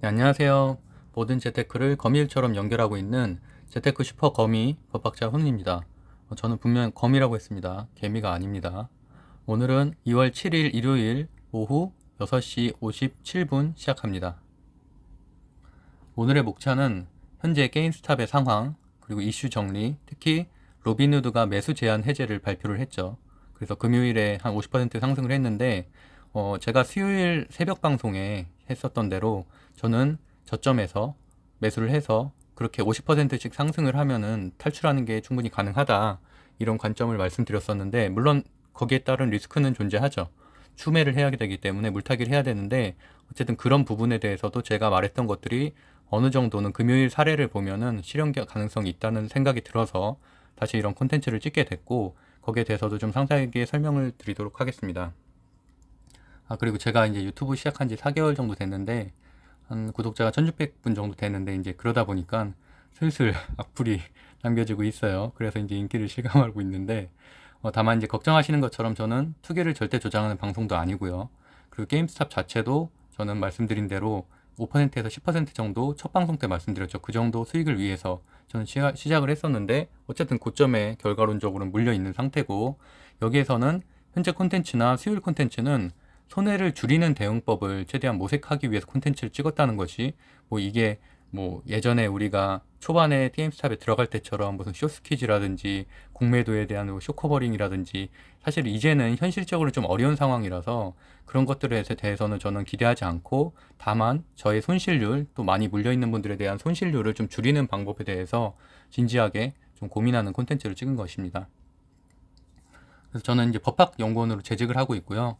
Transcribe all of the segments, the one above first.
네, 안녕하세요. 모든 재테크를 거미일처럼 연결하고 있는 재테크 슈퍼 거미 법학자 훈입니다. 어, 저는 분명 거미라고 했습니다. 개미가 아닙니다. 오늘은 2월 7일 일요일 오후 6시 57분 시작합니다. 오늘의 목차는 현재 게임스탑의 상황, 그리고 이슈 정리, 특히 로빈후드가 매수 제한 해제를 발표를 했죠. 그래서 금요일에 한 50% 상승을 했는데, 어, 제가 수요일 새벽 방송에 했었던 대로 저는 저점에서 매수를 해서 그렇게 50%씩 상승을 하면은 탈출하는 게 충분히 가능하다. 이런 관점을 말씀드렸었는데, 물론 거기에 따른 리스크는 존재하죠. 추매를 해야 되기 때문에 물타기를 해야 되는데, 어쨌든 그런 부분에 대해서도 제가 말했던 것들이 어느 정도는 금요일 사례를 보면은 실현 가능성이 있다는 생각이 들어서 다시 이런 콘텐츠를 찍게 됐고, 거기에 대해서도 좀 상세하게 설명을 드리도록 하겠습니다. 아, 그리고 제가 이제 유튜브 시작한 지 4개월 정도 됐는데, 한 구독자가 1600분 정도 되는데, 이제 그러다 보니까 슬슬 악플이 남겨지고 있어요. 그래서 이제 인기를 실감하고 있는데, 어, 다만 이제 걱정하시는 것처럼 저는 투기를 절대 조장하는 방송도 아니고요. 그리고 게임스탑 자체도 저는 말씀드린 대로 5%에서 10% 정도 첫 방송 때 말씀드렸죠. 그 정도 수익을 위해서 저는 시작을 했었는데 어쨌든 고점에 결과론적으로 물려 있는 상태고 여기에서는 현재 콘텐츠나 수요일 콘텐츠는 손해를 줄이는 대응법을 최대한 모색하기 위해서 콘텐츠를 찍었다는 것이 뭐 이게 뭐 예전에 우리가 초반에 게임스탑에 들어갈 때처럼 무슨 쇼스퀴즈라든지 공매도에 대한 뭐 쇼커버링이라든지 사실 이제는 현실적으로 좀 어려운 상황이라서 그런 것들에 대해서는 저는 기대하지 않고 다만 저의 손실률 또 많이 물려있는 분들에 대한 손실률을 좀 줄이는 방법에 대해서 진지하게 좀 고민하는 콘텐츠를 찍은 것입니다. 그래서 저는 이제 법학 연구원으로 재직을 하고 있고요.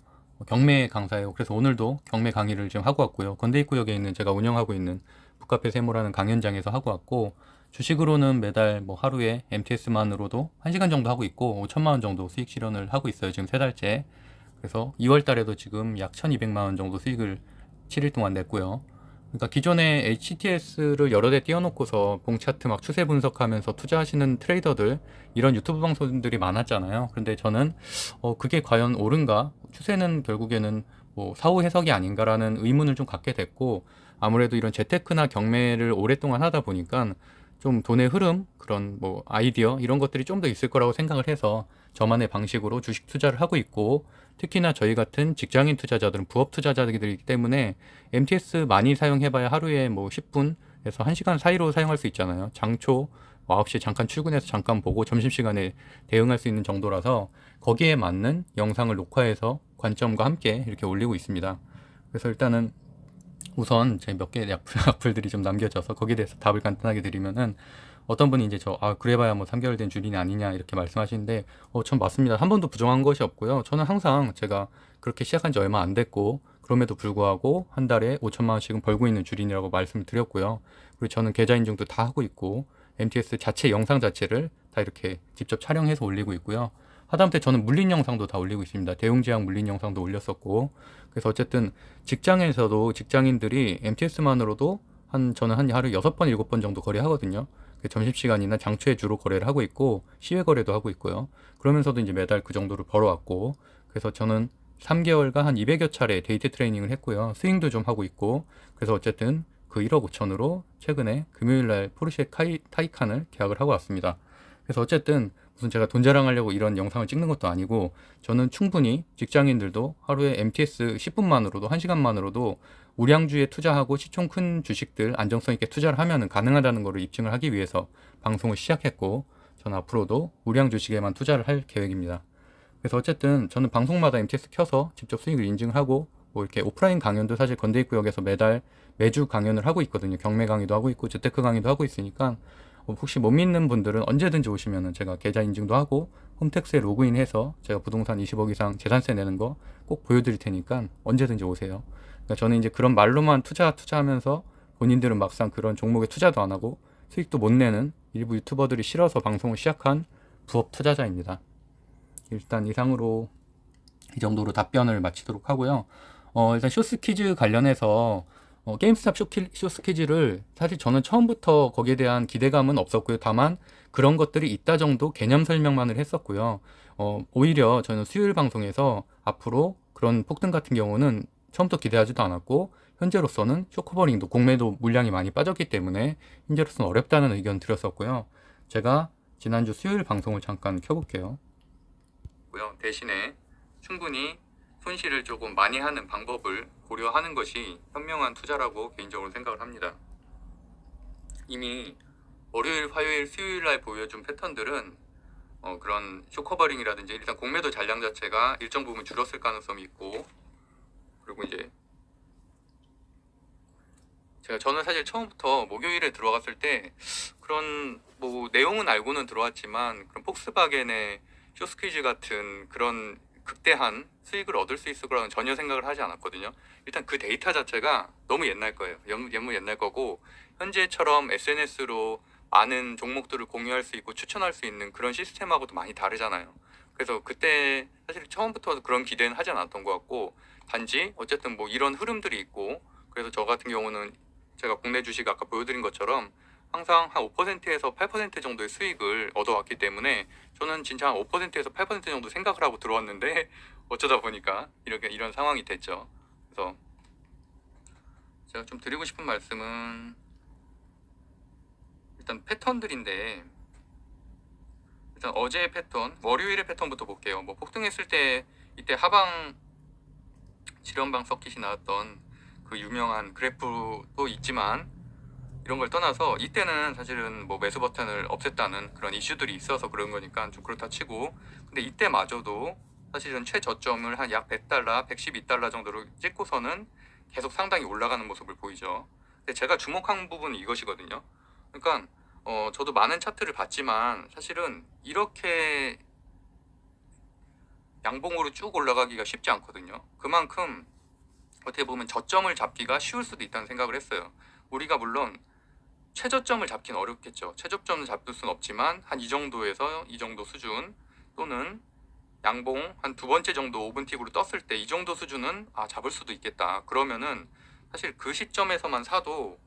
경매 강사예요. 그래서 오늘도 경매 강의를 지금 하고 왔고요. 건대입구역에 있는 제가 운영하고 있는 북카페 세모라는 강연장에서 하고 왔고 주식으로는 매달 뭐 하루에 MTS만으로도 1시간 정도 하고 있고 5천만 원 정도 수익 실현을 하고 있어요. 지금 세 달째. 그래서 2월 달에도 지금 약 1,200만 원 정도 수익을 7일 동안 냈고요. 그러니까 기존에 HTS를 여러 대 띄워놓고서 봉 차트 막 추세 분석하면서 투자하시는 트레이더들 이런 유튜브 방송들이 많았잖아요. 근데 저는 어 그게 과연 옳은가? 추세는 결국에는 뭐 사후 해석이 아닌가라는 의문을 좀 갖게 됐고 아무래도 이런 재테크나 경매를 오랫동안 하다 보니까 좀 돈의 흐름 그런 뭐 아이디어 이런 것들이 좀 더 있을 거라고 생각을 해서 저만의 방식으로 주식 투자를 하고 있고 특히나 저희 같은 직장인 투자자들은 부업 투자자들이기 때문에 MTS 많이 사용해봐야 하루에 뭐 10분에서 1시간 사이로 사용할 수 있잖아요. 장초 9시에 잠깐 출근해서 잠깐 보고 점심시간에 대응할 수 있는 정도라서 거기에 맞는 영상을 녹화해서 관점과 함께 이렇게 올리고 있습니다. 그래서 일단은 우선 제몇 개의 악플, 들이 좀 남겨져서 거기에 대해서 답을 간단하게 드리면은 어떤 분이 이제 저, 아, 그래봐야 뭐 3개월 된 주린이 아니냐 이렇게 말씀하시는데, 어, 전 맞습니다. 한 번도 부정한 것이 없고요. 저는 항상 제가 그렇게 시작한 지 얼마 안 됐고, 그럼에도 불구하고 한 달에 5천만 원씩은 벌고 있는 주린이라고 말씀을 드렸고요. 그리고 저는 계좌 인증도 다 하고 있고, MTS 자체 영상 자체를 다 이렇게 직접 촬영해서 올리고 있고요. 하다못해 저는 물린 영상도 다 올리고 있습니다. 대웅제약 물린 영상도 올렸었고 그래서 어쨌든 직장에서도 직장인들이 MTS만으로도 한 저는 한 하루 여섯 번 일곱 번 정도 거래하거든요. 점심시간이나 장초에 주로 거래를 하고 있고 시외 거래도 하고 있고요. 그러면서도 이제 매달 그 정도를 벌어왔고 그래서 저는 3개월간 한 200여 차례 데이트 트레이닝을 했고요. 스윙도 좀 하고 있고 그래서 어쨌든 그 1억 5천으로 최근에 금요일날 포르쉐 카이, 타이칸을 계약을 하고 왔습니다. 그래서 어쨌든 무슨 제가 돈 자랑하려고 이런 영상을 찍는 것도 아니고 저는 충분히 직장인들도 하루에 MTS 10분만으로도 1시간만으로도 우량주에 투자하고 시총 큰 주식들 안정성 있게 투자를 하면 가능하다는 것을 입증을 하기 위해서 방송을 시작했고 저는 앞으로도 우량 주식에만 투자를 할 계획입니다. 그래서 어쨌든 저는 방송마다 MTS 켜서 직접 수익을 인증하고 뭐 이렇게 오프라인 강연도 사실 건대입구역에서 매달 매주 강연을 하고 있거든요. 경매 강의도 하고 있고 재테크 강의도 하고 있으니까 뭐 혹시 못 믿는 분들은 언제든지 오시면은 제가 계좌 인증도 하고 홈택스에 로그인해서 제가 부동산 20억 이상 재산세 내는 거 꼭 보여드릴 테니까 언제든지 오세요. 그러니까 저는 이제 그런 말로만 투자 투자하면서 본인들은 막상 그런 종목에 투자도 안 하고 수익도 못 내는 일부 유튜버들이 싫어서 방송을 시작한 부업 투자자입니다. 일단 이상으로 이 정도로 답변을 마치도록 하고요. 어, 일단 쇼스 퀴즈 관련해서 어, 게임스탑 쇼키, 쇼스퀴즈를 사실 저는 처음부터 거기에 대한 기대감은 없었고요. 다만 그런 것들이 있다 정도 개념 설명만을 했었고요. 어, 오히려 저는 수요일 방송에서 앞으로 그런 폭등 같은 경우는 처음부터 기대하지도 않았고 현재로서는 쇼커버링도 공매도 물량이 많이 빠졌기 때문에 현재로서는 어렵다는 의견 드렸었고요. 제가 지난주 수요일 방송을 잠깐 켜볼게요. 대신에 충분히 손실을 조금 많이 하는 방법을 고려하는 것이 현명한 투자라고 개인적으로 생각을 합니다. 이미 월요일, 화요일, 수요일 날 보여준 패턴들은 어, 그런 쇼커버링이라든지 일단 공매도 잔량 자체가 일정 부분 줄었을 가능성이 있고 그리고 이제 제가 저는 사실 처음부터 목요일에 들어갔을 때 그런 뭐 내용은 알고는 들어왔지만 그런 폭스바겐의 쇼스퀴즈 같은 그런 극대한 수익을 얻을 수 있을 거라는 전혀 생각을 하지 않았거든요. 일단 그 데이터 자체가 너무 옛날 거예요. 너무 옛날 거고 현재처럼 SNS로 많은 종목들을 공유할 수 있고 추천할 수 있는 그런 시스템하고도 많이 다르잖아요. 그래서 그때 사실 처음부터 그런 기대는 하지 않았던 것 같고 단지 어쨌든 뭐 이런 흐름들이 있고 그래서 저 같은 경우는 제가 국내 주식 아까 보여드린 것처럼 항상 한 5%에서 8% 정도의 수익을 얻어왔기 때문에 저는 진짜 한 5%에서 8% 정도 생각을 하고 들어왔는데 어쩌다 보니까 이렇게 이런 상황이 됐죠. 그래서 제가 좀 드리고 싶은 말씀은 일단 패턴들인데 일단 어제의 패턴, 월요일의 패턴부터 볼게요. 뭐 폭등했을 때 이때 하방 지련방 서킷이 나왔던 그 유명한 그래프도 있지만 이런 걸 떠나서 이때는 사실은 뭐 매수 버튼을 없앴다는 그런 이슈들이 있어서 그런 거니까 좀 그렇다 치고 근데 이때마저도 사실은 최저점을 한 약 100달러, 112달러 정도로 찍고서는 계속 상당히 올라가는 모습을 보이죠. 근데 제가 주목한 부분은 이것이거든요. 그러니까 어, 저도 많은 차트를 봤지만 사실은 이렇게 양봉으로 쭉 올라가기가 쉽지 않거든요. 그만큼 어떻게 보면 저점을 잡기가 쉬울 수도 있다는 생각을 했어요. 우리가 물론 최저점을 잡기는 어렵겠죠. 최저점을 잡을 수는 없지만 한 이 정도에서 이 정도 수준 또는 양봉 한 두 번째 정도 5분 틱으로 떴을 때 이 정도 수준은 아 잡을 수도 있겠다. 그러면은 사실 그 시점에서만 사도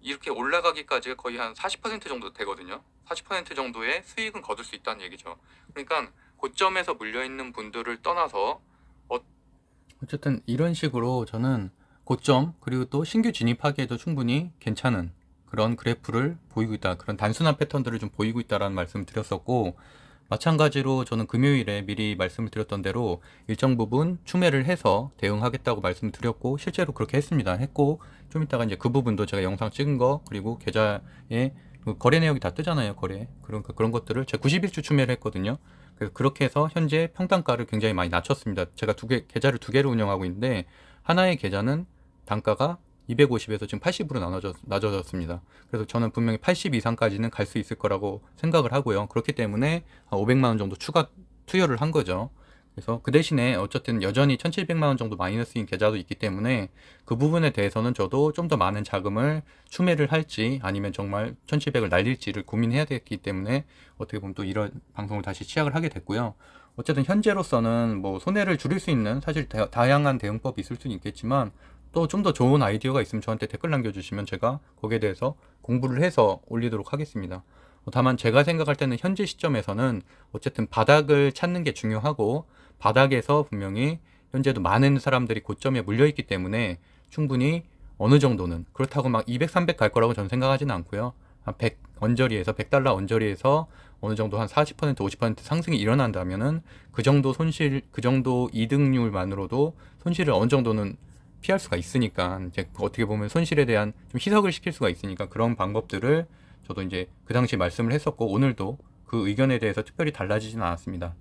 이렇게 올라가기까지 거의 한 40% 정도 되거든요. 40% 정도의 수익은 거둘 수 있다는 얘기죠. 그러니까 고점에서 물려 있는 분들을 떠나서 어... 어쨌든 이런 식으로 저는 고점 그리고 또 신규 진입하기에도 충분히 괜찮은 그런 그래프를 보이고 있다. 그런 단순한 패턴들을 좀 보이고 있다라는 말씀을 드렸었고 마찬가지로 저는 금요일에 미리 말씀을 드렸던 대로 일정 부분 추매를 해서 대응하겠다고 말씀을 드렸고 실제로 그렇게 했습니다. 했고 좀 이따가 이제 그 부분도 제가 영상 찍은 거 그리고 계좌에 그 거래 내역이 다 뜨잖아요. 거래 그런 그런 것들을 제가 91주 추매를 했거든요. 그래서 그렇게 해서 현재 평단가를 굉장히 많이 낮췄습니다. 제가 두 개 계좌를 두 개를 운영하고 있는데 하나의 계좌는 단가가 250에서 지금 80으로 나눠졌, 낮아졌습니다. 그래서 저는 분명히 80 이상까지는 갈 수 있을 거라고 생각을 하고요. 그렇기 때문에 500만 원 정도 추가 투여를 한 거죠. 그래서 그 대신에 어쨌든 여전히 1700만 원 정도 마이너스인 계좌도 있기 때문에 그 부분에 대해서는 저도 좀 더 많은 자금을 추매를 할지 아니면 정말 1700을 날릴지를 고민해야 되기 때문에 어떻게 보면 또 이런 방송을 다시 시작을 하게 됐고요. 어쨌든 현재로서는 뭐 손해를 줄일 수 있는 사실 다, 다양한 대응법이 있을 수는 있겠지만 또 좀 더 좋은 아이디어가 있으면 저한테 댓글 남겨주시면 제가 거기에 대해서 공부를 해서 올리도록 하겠습니다. 어, 다만 제가 생각할 때는 현재 시점에서는 어쨌든 바닥을 찾는 게 중요하고 바닥에서 분명히 현재도 많은 사람들이 고점에 물려 있기 때문에 충분히 어느 정도는 그렇다고 막 200, 300 갈 거라고 저는 생각하지는 않고요. 한 100 언저리에서 100달러 언저리에서 어느 정도 한 40% 50% 상승이 일어난다면은 그 정도 손실 그 정도 이득률만으로도 손실을 어느 정도는 피할 수가 있으니까 이제 어떻게 보면 손실에 대한 좀 희석을 시킬 수가 있으니까 그런 방법들을 저도 이제 그 당시 말씀을 했었고 오늘도 그 의견에 대해서 특별히 달라지지는 않았습니다.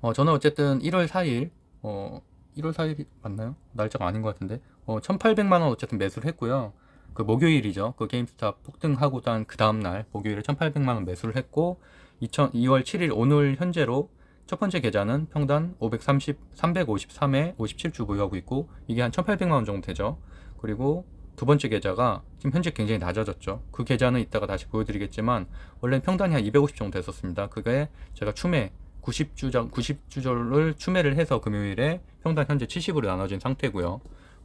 어, 저는 어쨌든 1월 4일, 어, 1월 4일이 맞나요? 날짜가 아닌 것 같은데, 어, 1800만 원 어쨌든 매수를 했고요. 그 목요일이죠. 그 게임스탑 폭등하고 난 그 다음날 목요일에 1800만 원 매수를 했고, 2000, 2월 7일 오늘 현재로 첫 번째 계좌는 평단 530, 353에 57주 보유하고 있고, 이게 한 1800만 원 정도 되죠. 그리고 두 번째 계좌가 지금 현재 굉장히 낮아졌죠. 그 계좌는 이따가 다시 보여드리겠지만, 원래는 평단이 한 250 정도 됐었습니다. 그게 제가 추매 90주전 90주절을 추매를 해서 금요일에 평당 현재 70으로 나눠진 상태고요.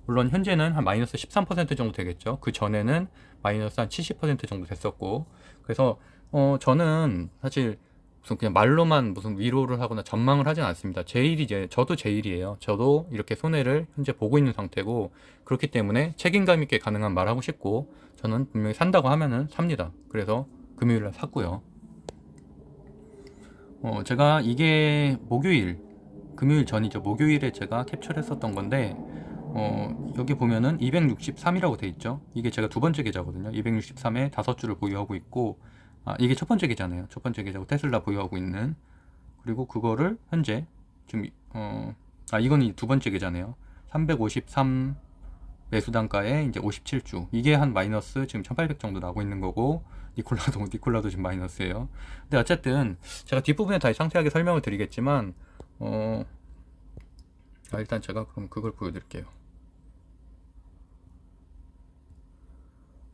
물론 현재는 한 마이너스 13% 정도 되겠죠. 그 전에는 마이너스 한 70% 정도 됐었고, 그래서 어 저는 사실 무슨 그냥 말로만 무슨 위로를 하거나 전망을 하진 않습니다. 제 일이 이제 저도 제 일이에요. 저도 이렇게 손해를 현재 보고 있는 상태고 그렇기 때문에 책임감 있게 가능한 말 하고 싶고 저는 분명히 산다고 하면은 삽니다. 그래서 금요일날 샀고요. 어, 제가 이게 목요일, 금요일 전이죠. 목요일에 제가 캡처를 했었던 건데 어, 여기 보면은 263이라고 돼 있죠. 이게 제가 두 번째 계좌거든요. 263에 다섯 주를 보유하고 있고 아, 이게 첫 번째 계좌네요. 첫 번째 계좌고 테슬라 보유하고 있는 그리고 그거를 현재 지금 어, 아 이거는 두 번째 계좌네요. 353 매수 단가에 이제 57주 이게 한 마이너스 지금 1800 정도 나고 있는 거고 니콜라도 니콜라도 지금 마이너스예요. 근데 어쨌든 제가 뒷부분에 다시 상세하게 설명을 드리겠지만 어 아, 일단 제가 그럼 그걸 보여드릴게요.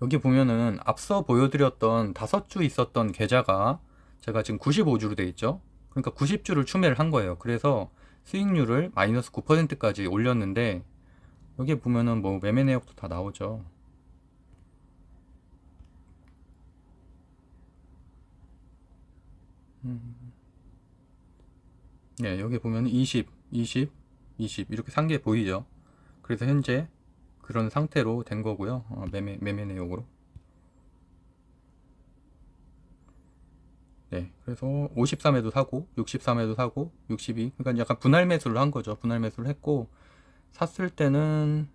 여기 보면은 앞서 보여드렸던 다섯 주 있었던 계좌가 제가 지금 95주로 돼 있죠. 그러니까 90주를 추매를 한 거예요. 그래서 수익률을 마이너스 9%까지 올렸는데 여기 보면은 뭐 매매 내역도 다 나오죠. 음. 네, 여기 보면 20, 20, 20 이렇게 산게 보이죠. 그래서 현재 그런 상태로 된 거고요. 어, 매매 매매 내역으로. 네, 그래서 53에도 사고, 63에도 사고, 62. 그러니까 약간 분할 매수를 한 거죠. 분할 매수를 했고 샀을 때는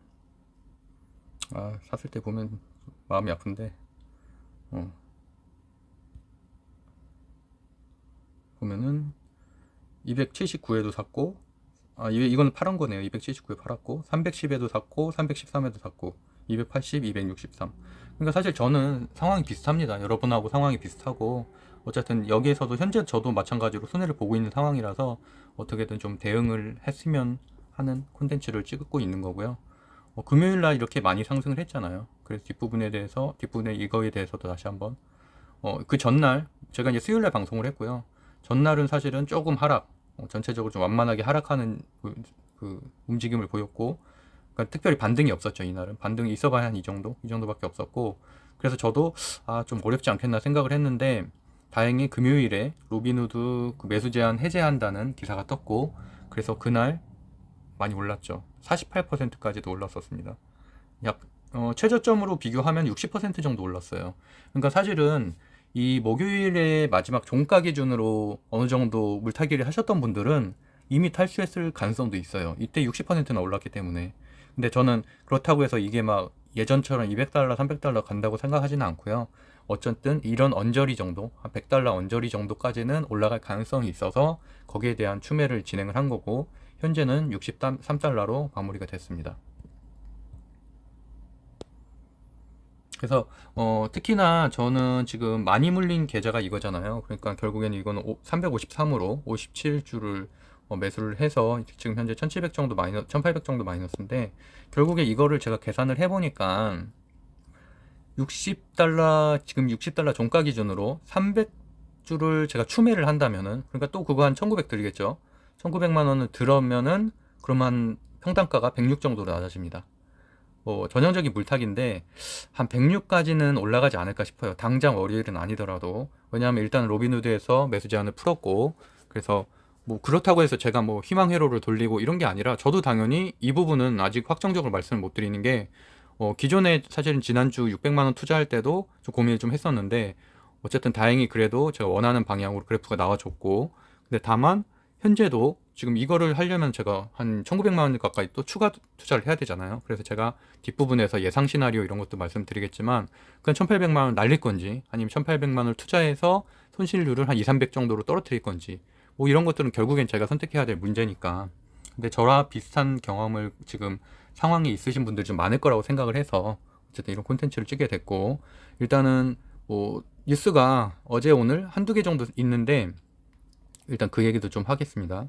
아, 샀을 때 보면 마음이 아픈데. 어. 보면은 279에도 샀고 아, 이- 이거는 팔은 거네요. 279에 팔았고, 310에도 샀고, 313에도 샀고, 280, 263. 그러니까 사실 저는 상황이 비슷합니다. 여러분하고 상황이 비슷하고, 어쨌든 여기에서도 현재 저도 마찬가지로 손해를 보고 있는 상황이라서 어떻게든 좀 대응을 했으면 하는 콘텐츠를 찍고 있는 거고요. 어, 금요일 날 이렇게 많이 상승을 했잖아요. 그래서 뒷부분에 대해서, 뒷부분에 이거에 대해서도 다시 한번, 어, 그 전날, 제가 이제 수요일 날 방송을 했고요. 전날은 사실은 조금 하락, 어, 전체적으로 좀 완만하게 하락하는 그, 그 움직임을 보였고 그러니까 특별히 반등이 없었죠 이날은 반등이 있어봐야 한 이 정도 이 정도밖에 없었고 그래서 저도 아 좀 어렵지 않겠나 생각을 했는데 다행히 금요일에 로비누드 그 매수 제한 해제한다는 기사가 떴고 그래서 그날 많이 올랐죠 48%까지도 올랐었습니다 약 어, 최저점으로 비교하면 60% 정도 올랐어요 그러니까 사실은 이 목요일에 마지막 종가 기준으로 어느 정도 물타기를 하셨던 분들은 이미 탈수했을 가능성도 있어요. 이때 60%나 올랐기 때문에. 근데 저는 그렇다고 해서 이게 막 예전처럼 200달러, 300달러 간다고 생각하지는 않고요. 어쨌든 이런 언저리 정도, 한 100달러 언저리 정도까지는 올라갈 가능성이 있어서 거기에 대한 추매를 진행을 한 거고 현재는 63달러로 마무리가 됐습니다. 그래서 어, 특히나 저는 지금 많이 물린 계좌가 이거잖아요. 그러니까 결국에는 이거는 353으로 57주를 어, 매수를 해서 지금 현재 1700 정도 마이너스, 1800 정도 마이너스인데 결국에 이거를 제가 계산을 해 보니까 60달러, 지금 60달러 종가 기준으로 300주를 제가 추매를 한다면은 그러니까 또 그거 한 1900 들겠죠. 1900만 원을 들으면은 그러면 평단가가 106 정도로 낮아집니다. 뭐 전형적인 물타기인데 한 106까지는 올라가지 않을까 싶어요. 당장 월요일은 아니더라도 왜냐하면 일단 로빈후드에서 매수 제한을 풀었고 그래서 뭐 그렇다고 해서 제가 뭐 희망 회로를 돌리고 이런 게 아니라 저도 당연히 이 부분은 아직 확정적으로 말씀을 못 드리는 게 어, 기존에 사실은 지난주 600만 원 투자할 때도 좀 고민을 좀 했었는데 어쨌든 다행히 그래도 제가 원하는 방향으로 그래프가 나와줬고 근데 다만 현재도 지금 이거를 하려면 제가 한 1900만 원 가까이 또 추가 투자를 해야 되잖아요. 그래서 제가 뒷부분에서 예상 시나리오 이런 것도 말씀드리겠지만 그냥 1800만 원 날릴 건지 아니면 1800만 원을 투자해서 손실률을 한 2, 300 정도로 떨어뜨릴 건지 뭐 이런 것들은 결국엔 제가 선택해야 될 문제니까. 근데 저와 비슷한 경험을 지금 상황이 있으신 분들 좀 많을 거라고 생각을 해서 어쨌든 이런 콘텐츠를 찍게 됐고 일단은 뭐 뉴스가 어제 오늘 한두 개 정도 있는데 일단 그 얘기도 좀 하겠습니다.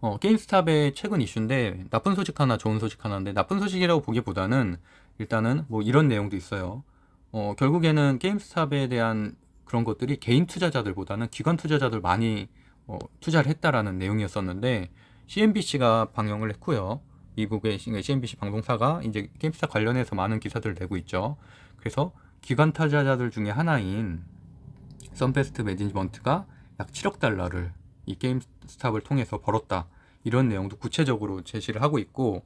어, 게임스탑의 최근 이슈인데 나쁜 소식 하나 좋은 소식 하나인데 나쁜 소식이라고 보기보다는 일단은 뭐 이런 내용도 있어요. 어, 결국에는 게임스탑에 대한 그런 것들이 개인 투자자들보다는 기관 투자자들 많이 어, 투자를 했다라는 내용이었었는데 CNBC가 방영을 했고요. 미국의 CNBC 방송사가 이제 게임스탑 관련해서 많은 기사들을 내고 있죠. 그래서 기관 투자자들 중에 하나인 썬베스트 매니지먼트가 약 7억 달러를 이 게임 스탑을 통해서 벌었다. 이런 내용도 구체적으로 제시를 하고 있고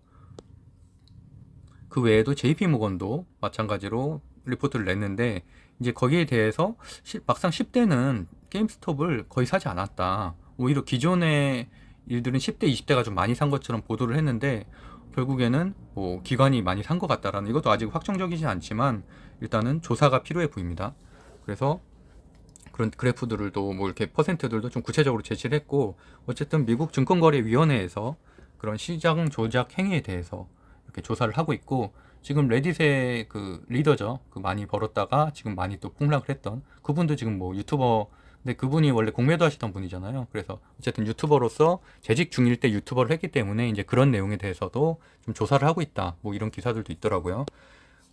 그 외에도 JP 모건도 마찬가지로 리포트를 냈는데 이제 거기에 대해서 시- 막상 10대는 게임스톱을 거의 사지 않았다. 오히려 기존의 일들은 10대, 20대가 좀 많이 산 것처럼 보도를 했는데 결국에는 뭐 기관이 많이 산 것 같다라는 이것도 아직 확정적이지 않지만 일단은 조사가 필요해 보입니다. 그래서 그런 그래프들도 뭐 이렇게 퍼센트들도 좀 구체적으로 제시를 했고 어쨌든 미국 증권거래위원회에서 그런 시장 조작 행위에 대해서 이렇게 조사를 하고 있고 지금 레딧의 그 리더죠. 그 많이 벌었다가 지금 많이 또 폭락을 했던 그분도 지금 뭐 유튜버 근데 그분이 원래 공매도 하시던 분이잖아요. 그래서 어쨌든 유튜버로서 재직 중일 때 유튜버를 했기 때문에 이제 그런 내용에 대해서도 좀 조사를 하고 있다. 뭐 이런 기사들도 있더라고요.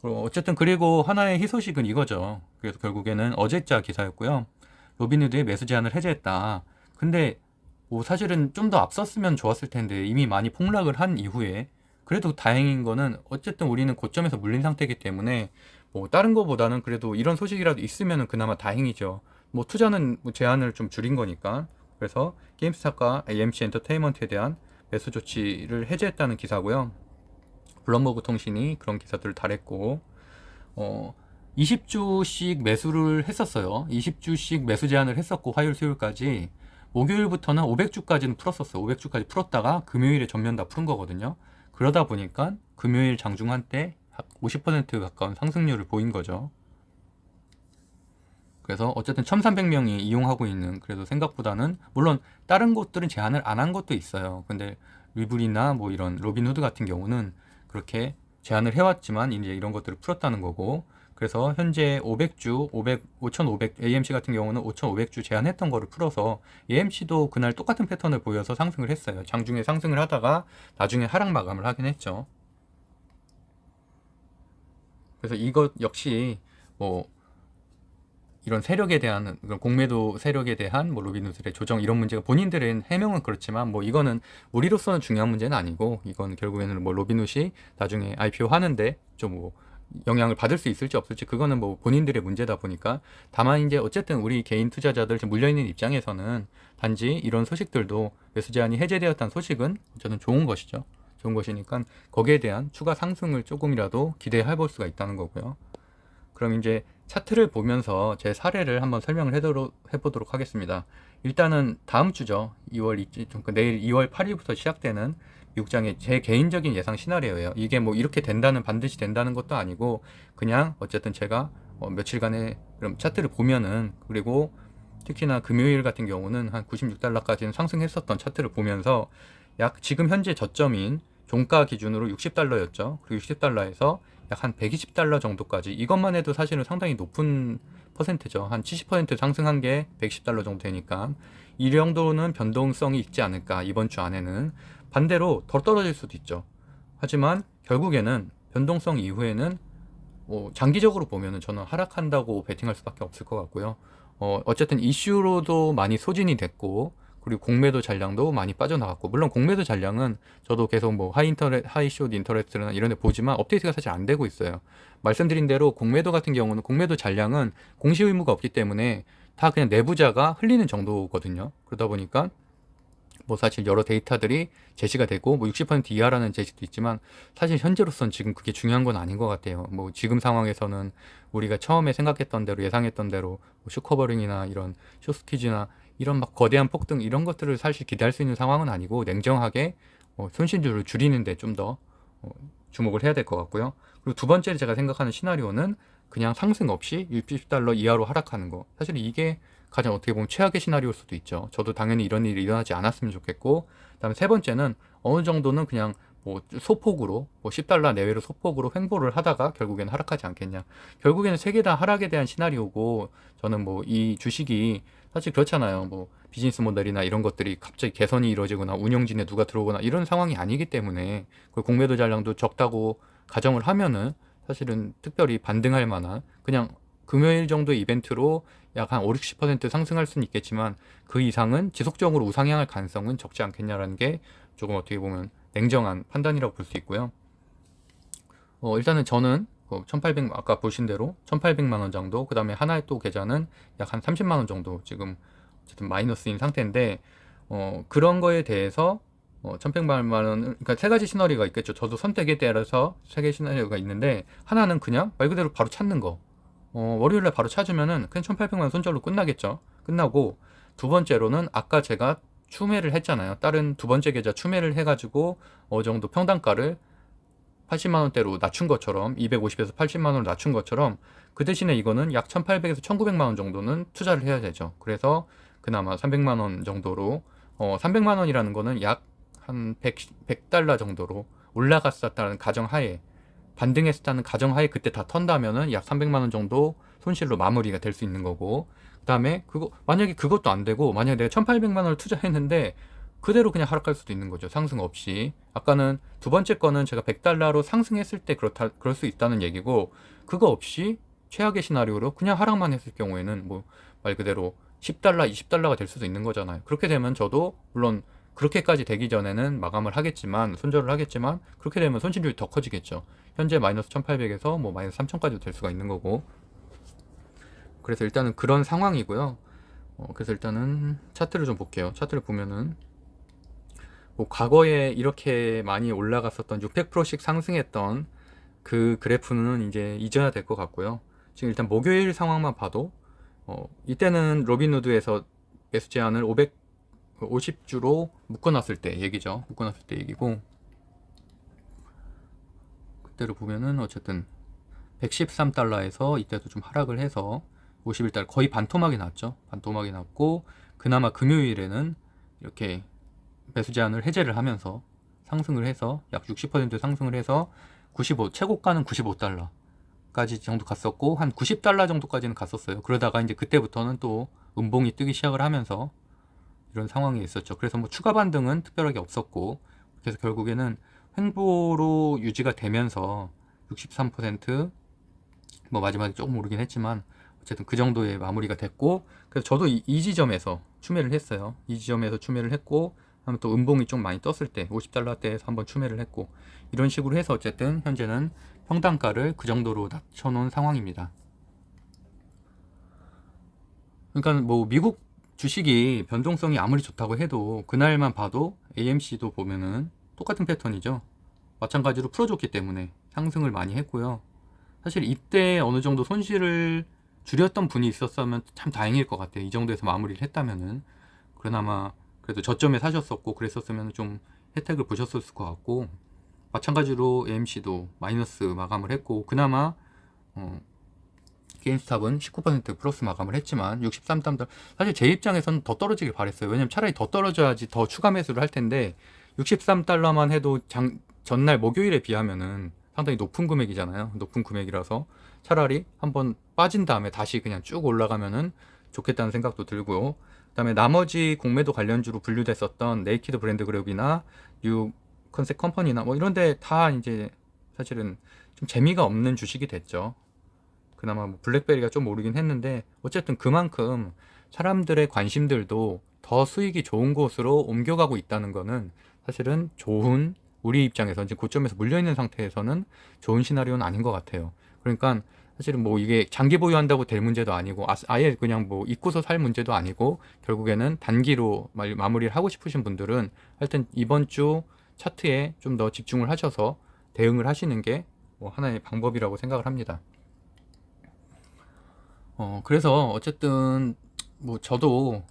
어, 어쨌든 그리고 하나의 희소식은 이거죠. 그래서 결국에는 어제자 기사였고요. 로빈후드의 매수 제한을 해제했다. 근데 뭐 사실은 좀 더 앞섰으면 좋았을 텐데 이미 많이 폭락을 한 이후에 그래도 다행인 거는 어쨌든 우리는 고점에서 물린 상태이기 때문에 뭐 다른 거보다는 그래도 이런 소식이라도 있으면은 그나마 다행이죠. 뭐 투자는 뭐 제한을 좀 줄인 거니까. 그래서 게임스탑과 AMC 엔터테인먼트에 대한 매수 조치를 해제했다는 기사고요. 블럼버그 통신이 그런 기사들을 달했고 어 20주씩 매수를 했었어요. 20주씩 매수 제한을 했었고 화요일 수요일까지 목요일부터는 500주까지는 풀었었어요. 500주까지 풀었다가 금요일에 전면 다 푸른 거거든요. 그러다 보니까 금요일 장중 한 때 50% 가까운 상승률을 보인 거죠. 그래서 어쨌든 1,300명이 이용하고 있는 그래도 생각보다는 물론 다른 곳들은 제한을 안 한 것도 있어요. 근데 리블이나 뭐 이런 로빈후드 같은 경우는 그렇게 제한을 해왔지만 이제 이런 것들을 풀었다는 거고 그래서 현재 500주, 500, 5,500 AMC 같은 경우는 5,500주 제한했던 거를 풀어서 AMC도 그날 똑같은 패턴을 보여서 상승을 했어요. 장중에 상승을 하다가 나중에 하락 마감을 하긴 했죠. 그래서 이것 역시 뭐 이런 세력에 대한 그런 공매도 세력에 대한 뭐 로빈후드의 조정 이런 문제가 본인들은 해명은 그렇지만 뭐 이거는 우리로서는 중요한 문제는 아니고 이건 결국에는 뭐 로빈후드이 나중에 IPO 하는데 좀뭐 영향을 받을 수 있을지 없을지 그거는 뭐 본인들의 문제다 보니까 다만 이제 어쨌든 우리 개인 투자자들 지금 물려 있는 입장에서는 단지 이런 소식들도 매수 제한이 해제되었다는 소식은 저는 좋은 것이죠. 좋은 것이니까 거기에 대한 추가 상승을 조금이라도 기대해 볼 수가 있다는 거고요. 그럼 이제 차트를 보면서 제 사례를 한번 설명을 해보도록 하겠습니다. 일단은 다음 주죠. 2월 2, 그 내일 2월 8일부터 시작되는 미국장의 제 개인적인 예상 시나리오예요. 이게 뭐 이렇게 된다는 반드시 된다는 것도 아니고 그냥 어쨌든 제가 어, 며칠간의 그럼 차트를 보면은 그리고 특히나 금요일 같은 경우는 한 96달러까지는 상승했었던 차트를 보면서 약 지금 현재 저점인 종가 기준으로 60달러였죠. 그리고 60달러에서 약 한 120달러 정도까지 이것만 해도 사실은 상당히 높은 퍼센트죠. 한 70% 상승한 게 110달러 정도 되니까 이 정도는 변동성이 있지 않을까 이번 주 안에는 반대로 더 떨어질 수도 있죠. 하지만 결국에는 변동성 이후에는 뭐 장기적으로 보면은 저는 하락한다고 베팅할 수밖에 없을 것 같고요. 어, 어쨌든 이슈로도 많이 소진이 됐고 그리고 공매도 잔량도 많이 빠져나갔고 물론 공매도 잔량은 저도 계속 뭐 하이 인터넷 하이 숏 인터넷이나 이런 데 보지만 업데이트가 사실 안 되고 있어요. 말씀드린 대로 공매도 같은 경우는 공매도 잔량은 공시 의무가 없기 때문에 다 그냥 내부자가 흘리는 정도거든요. 그러다 보니까 뭐 사실 여러 데이터들이 제시가 되고 뭐 60% 이하라는 제시도 있지만 사실 현재로선 지금 그게 중요한 건 아닌 것 같아요. 뭐 지금 상황에서는 우리가 처음에 생각했던 대로 예상했던 대로 뭐 슈커버링이나 이런 쇼스퀴즈나 이런 막 거대한 폭등 이런 것들을 사실 기대할 수 있는 상황은 아니고 냉정하게 어, 손실률을 줄이는데 좀 더 어, 주목을 해야 될 것 같고요. 그리고 두 번째 제가 생각하는 시나리오는 그냥 상승 없이 60달러 이하로 하락하는 거. 사실 이게 가장 어떻게 보면 최악의 시나리오일 수도 있죠. 저도 당연히 이런 일이 일어나지 않았으면 좋겠고, 그다음에 세 번째는 어느 정도는 그냥 뭐 소폭으로 뭐 10달러 내외로 소폭으로 횡보를 하다가 결국에는 하락하지 않겠냐. 결국에는 세 개 다 하락에 대한 시나리오고 저는 뭐 이 주식이 사실 그렇잖아요. 뭐 비즈니스 모델이나 이런 것들이 갑자기 개선이 이루어지거나 운영진에 누가 들어오거나 이런 상황이 아니기 때문에 그 공매도 잔량도 적다고 가정을 하면은 사실은 특별히 반등할 만한 그냥 금요일 정도의 이벤트로 약 한 5, 60% 상승할 수는 있겠지만 그 이상은 지속적으로 우상향할 가능성은 적지 않겠냐라는 게 조금 어떻게 보면 냉정한 판단이라고 볼 수 있고요. 어, 일단은 저는 1800 아까 보신 대로 1800만 원 정도 그다음에 하나의 또 계좌는 약 한 30만 원 정도 지금 어쨌든 마이너스인 상태인데 어 그런 거에 대해서 어 1100만 원은 그러니까 세 가지 시나리오가 있겠죠. 저도 선택에 따라서 세 개의 시나리오가 있는데 하나는 그냥 말 그대로 바로 찾는 거. 어 월요일 날 바로 찾으면은 그냥 1800만 원 손절로 끝나겠죠. 끝나고 두 번째로는 아까 제가 추매를 했잖아요. 다른 두 번째 계좌 추매를 해가지고 어느 정도 평단가를 80만 원대로 낮춘 것처럼 250에서 80만 원을 낮춘 것처럼 그 대신에 이거는 약 1,800에서 1,900만 원 정도는 투자를 해야 되죠. 그래서 그나마 300만 원 정도로 어 300만 원이라는 거는 약 한 100, 100달러 정도로 올라갔었다는 가정하에 반등했었다는 가정하에 그때 다 턴다면은 약 300만 원 정도 손실로 마무리가 될 수 있는 거고 그다음에 그거 만약에 그것도 안 되고 만약에 내가 1,800만 원을 투자했는데 그대로 그냥 하락할 수도 있는 거죠. 상승 없이. 아까는 두 번째 거는 제가 100달러로 상승했을 때 그렇다 그럴 수 있다는 얘기고 그거 없이 최악의 시나리오로 그냥 하락만 했을 경우에는 뭐 말 그대로 10달러, 20달러가 될 수도 있는 거잖아요. 그렇게 되면 저도 물론 그렇게까지 되기 전에는 마감을 하겠지만 손절을 하겠지만 그렇게 되면 손실률이 더 커지겠죠. 현재 마이너스 1800에서 뭐 마이너스 3000까지도 될 수가 있는 거고. 그래서 일단은 그런 상황이고요. 어, 그래서 일단은 차트를 좀 볼게요. 차트를 보면은 뭐 과거에 이렇게 많이 올라갔었던 600%씩 상승했던 그 그래프는 이제 잊어야 될 것 같고요. 지금 일단 목요일 상황만 봐도 어, 이때는 로빈후드에서 매수 제한을 550주로 묶어놨을 때 얘기죠. 묶어놨을 때 얘기고 그때를 보면은 어쨌든 113달러에서 이때도 좀 하락을 해서 51달러 거의 반토막이 났죠. 반토막이 났고 그나마 금요일에는 이렇게 매수 제한을 해제를 하면서 상승을 해서 약 60% 상승을 해서 95 최고가는 95달러까지 정도 갔었고 한 90달러 정도까지는 갔었어요. 그러다가 이제 그때부터는 또 음봉이 뜨기 시작을 하면서 이런 상황이 있었죠. 그래서 뭐 추가 반등은 특별하게 없었고 그래서 결국에는 횡보로 유지가 되면서 63%뭐 마지막에 조금 오르긴 했지만 어쨌든 그 정도의 마무리가 됐고 그래서 저도 이, 이 지점에서 추매를 했어요. 이 지점에서 추매를 했고 하면 또 음봉이 좀 많이 떴을 때 50달러대에서 한번 추매를 했고 이런 식으로 해서 어쨌든 현재는 평단가를 그 정도로 낮춰놓은 상황입니다. 그러니까 뭐 미국 주식이 변동성이 아무리 좋다고 해도 그날만 봐도 AMC도 보면은 똑같은 패턴이죠. 마찬가지로 풀어줬기 때문에 상승을 많이 했고요. 사실 이때 어느 정도 손실을 줄였던 분이 있었으면 참 다행일 것 같아요. 이 정도에서 마무리를 했다면은 그나마 그래도 저점에 사셨었고 그랬었으면 좀 혜택을 보셨을 것 같고 마찬가지로 AMC도 마이너스 마감을 했고 그나마 어, 게임스탑은 19% 플러스 마감을 했지만 63달러 사실 제 입장에서는 더 떨어지길 바랬어요. 왜냐면 차라리 더 떨어져야지 더 추가 매수를 할 텐데 63달러만 해도 장, 전날 목요일에 비하면은 상당히 높은 금액이잖아요. 높은 금액이라서 차라리 한번 빠진 다음에 다시 그냥 쭉 올라가면은 좋겠다는 생각도 들고요. 그다음에 나머지 공매도 관련주로 분류됐었던 네이키드 브랜드 그룹이나 뉴 컨셉 컴퍼니나 뭐 이런데 다 이제 사실은 좀 재미가 없는 주식이 됐죠. 그나마 뭐 블랙베리가 좀 오르긴 했는데 어쨌든 그만큼 사람들의 관심들도 더 수익이 좋은 곳으로 옮겨가고 있다는 거는 사실은 좋은 우리 입장에서 이제 고점에서 물려 있는 상태에서는 좋은 시나리오는 아닌 것 같아요. 그러니까 사실은 뭐 이게 장기 보유한다고 될 문제도 아니고 아, 예 그냥 뭐 잊고서 살 문제도 아니고 결국에는 단기로 마무리를 하고 싶으신 분들은 하여튼 이번 주 차트에 좀 더 집중을 하셔서 대응을 하시는 게 뭐 하나의 방법이라고 생각을 합니다. 어 그래서 어쨌든 뭐 저도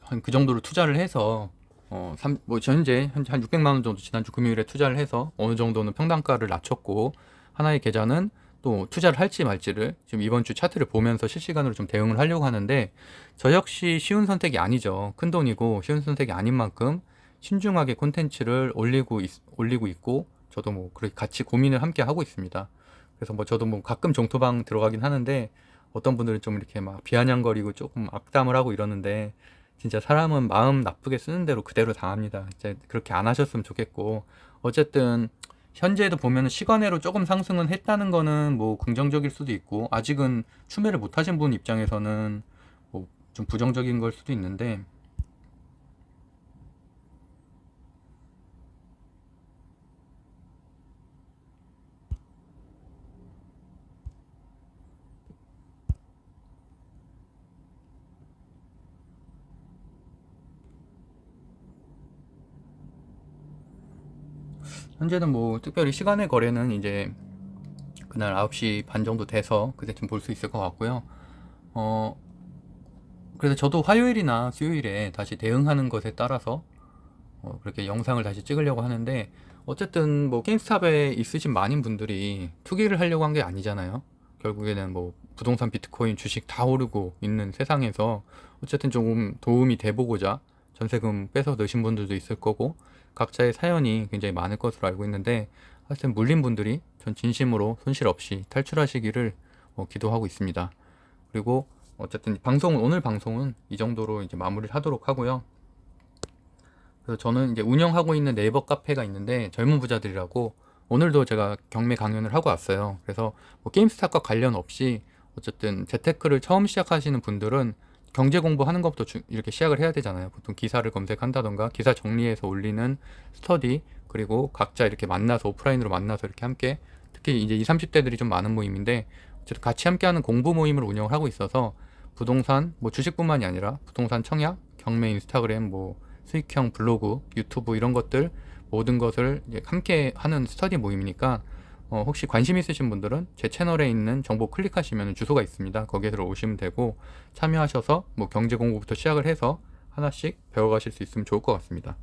한 그 정도로 투자를 해서 어, 3, 뭐 현재 한 600만 원 정도 지난주 금요일에 투자를 해서 어느 정도는 평단가를 낮췄고 하나의 계좌는 또 투자를 할지 말지를 지금 이번 주 차트를 보면서 실시간으로 좀 대응을 하려고 하는데 저 역시 쉬운 선택이 아니죠. 큰 돈이고 쉬운 선택이 아닌 만큼 신중하게 콘텐츠를 올리고 있, 올리고 있고 저도 뭐 그렇게 같이 고민을 함께 하고 있습니다. 그래서 뭐 저도 뭐 가끔 정토방 들어가긴 하는데 어떤 분들은 좀 이렇게 막 비아냥거리고 조금 악담을 하고 이러는데 진짜 사람은 마음 나쁘게 쓰는 대로 그대로 당합니다. 이제 그렇게 안 하셨으면 좋겠고 어쨌든 현재도 보면 시간외로 조금 상승은 했다는 거는 뭐 긍정적일 수도 있고 아직은 추매를 못 하신 분 입장에서는 뭐 좀 부정적인 걸 수도 있는데 현재는 뭐 특별히 시간의 거래는 이제 그날 9시 반 정도 돼서 그때쯤 볼 수 있을 것 같고요. 어, 그래서 저도 화요일이나 수요일에 다시 대응하는 것에 따라서 어, 그렇게 영상을 다시 찍으려고 하는데 어쨌든 뭐 게임스탑에 있으신 많은 분들이 투기를 하려고 한 게 아니잖아요. 결국에는 뭐 부동산 비트코인 주식 다 오르고 있는 세상에서 어쨌든 조금 도움이 돼 보고자 전세금 빼서 넣으신 분들도 있을 거고 각자의 사연이 굉장히 많을 것으로 알고 있는데 하여튼 물린 분들이 전 진심으로 손실 없이 탈출하시기를 어, 기도하고 있습니다. 그리고 어쨌든 방송은 오늘 방송은 이 정도로 이제 마무리를 하도록 하고요. 그래서 저는 이제 운영하고 있는 네이버 카페가 있는데 젊은 부자들이라고 오늘도 제가 경매 강연을 하고 왔어요. 그래서 뭐 게임스탑과 관련 없이 어쨌든 재테크를 처음 시작하시는 분들은 경제 공부하는 것부터 주- 이렇게 시작을 해야 되잖아요. 보통 기사를 검색한다던가 기사 정리해서 올리는 스터디 그리고 각자 이렇게 만나서 오프라인으로 만나서 이렇게 함께 특히 이제 20, 30대들이 좀 많은 모임인데 어쨌든 같이 함께하는 공부 모임을 운영을 하고 있어서 부동산 뭐 주식뿐만이 아니라 부동산 청약, 경매 인스타그램 뭐 수익형 블로그, 유튜브 이런 것들 모든 것을 함께 하는 스터디 모임이니까 어, 혹시 관심 있으신 분들은 제 채널에 있는 정보 클릭하시면 주소가 있습니다. 거기에 들어오시면 되고 참여하셔서 뭐 경제 공부부터 시작을 해서 하나씩 배워가실 수 있으면 좋을 것 같습니다.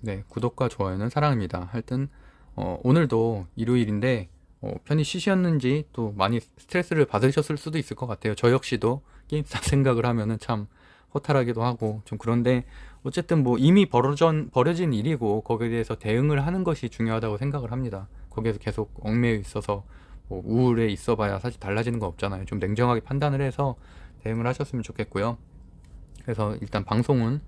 네, 구독과 좋아요는 사랑입니다. 하여튼 어, 오늘도 일요일인데 어, 편히 쉬셨는지 또 많이 스트레스를 받으셨을 수도 있을 것 같아요. 저 역시도 게임스탑 생각을 하면은 참 허탈하기도 하고 좀 그런데 어쨌든 뭐 이미 벌어진, 벌어진 일이고 거기에 대해서 대응을 하는 것이 중요하다고 생각을 합니다. 거기에서 계속 얽매여 있어서 뭐 우울해 있어봐야 사실 달라지는 거 없잖아요. 좀 냉정하게 판단을 해서 대응을 하셨으면 좋겠고요. 그래서 일단 방송은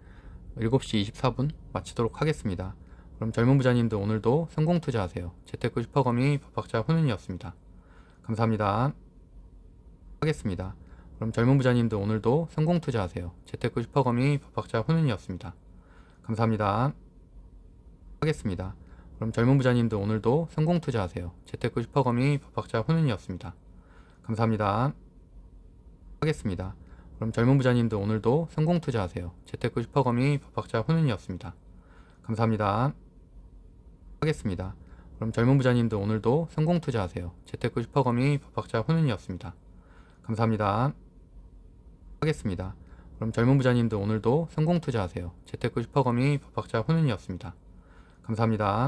7시 24분 마치도록 하겠습니다. 그럼 젊은 부자님들 오늘도 성공 투자하세요. 재테크 슈퍼거미 법학자 훈훈이었습니다. 감사합니다. 하겠습니다. 그럼 젊은 부자님들 오늘도 성공 투자하세요. 재테크 슈퍼거미 법학자 훈훈이었습니다. 감사합니다. 하겠습니다. 그럼 젊은 부자님들 오늘도 성공 투자하세요. 재테크 슈퍼거미 법학자 훈훈이었습니다. 감사합니다. 하겠습니다. 그럼 젊은 부자님들 오늘도 성공 투자하세요. 재테크 슈퍼거미 법학자 훈훈이었습니다. 감사합니다. 하겠습니다. 그럼 젊은 부자님들 오늘도 성공 투자하세요. 재테크 슈퍼거미 법학자 훈훈이었습니다. 감사합니다. 하겠습니다. 그럼 젊은 부자님들 오늘도 성공 투자하세요. 재테크 슈퍼거미 법학자 훈훈이었습니다. 감사합니다.